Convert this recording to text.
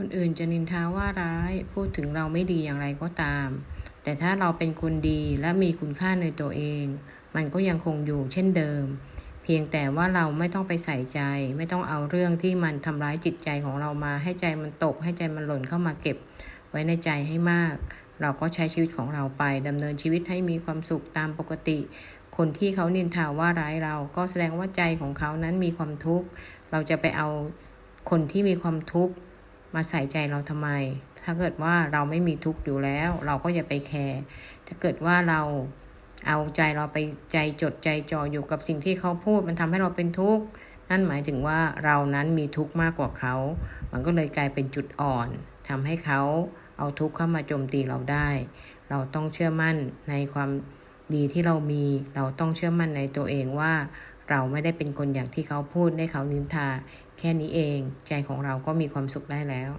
คนอื่นจะนินทาว่าร้าย พูดถึงเราไม่ดีอย่างไรก็ตาม แต่ถ้าเราเป็นคนดีและมีคุณค่าในตัวเอง มันก็ยังคงอยู่เช่นเดิม เพียงแต่ว่าเราไม่ต้องไปใส่ใจ ไม่ต้องเอาเรื่องที่มันทำร้ายจิตใจของเรามา ให้ใจมันตก ให้ใจมันหล่นเข้ามาเก็บ ไว้ในใจให้มาก เราก็ใช้ชีวิตของเราไปดำเนินชีวิตให้มีความสุขตามปกติ คนที่เขานินทาว่าร้ายเรา ก็แสดงว่าใจของเขานั้นมีความทุกข์ เราจะไปเอาคนที่มีความทุกข์ มาใส่ใจเราทำไม ถ้าเกิดว่าเราไม่มีทุกข์อยู่แล้ว เราก็อย่าไปแคร์ ถ้าเกิดว่าเราเอาใจเราไปใจจดใจจ่ออยู่กับสิ่งที่เขาพูด มันทำให้เราเป็นทุกข์ นั่นหมายถึงว่าเรานั้นมีทุกข์มากกว่าเขา มันก็เลยกลายเป็นจุดอ่อนทำให้เขาเอาทุกข์เข้ามาโจมตีเราได้ เราต้องเชื่อมั่นในความดีที่เรามี เราต้องเชื่อมั่นในตัวเองว่า เราไม่ได้เป็นคนอย่างที่เขาพูดได้เขานินทา แค่นี้เอง ใจของเราก็มีความสุขได้แล้ว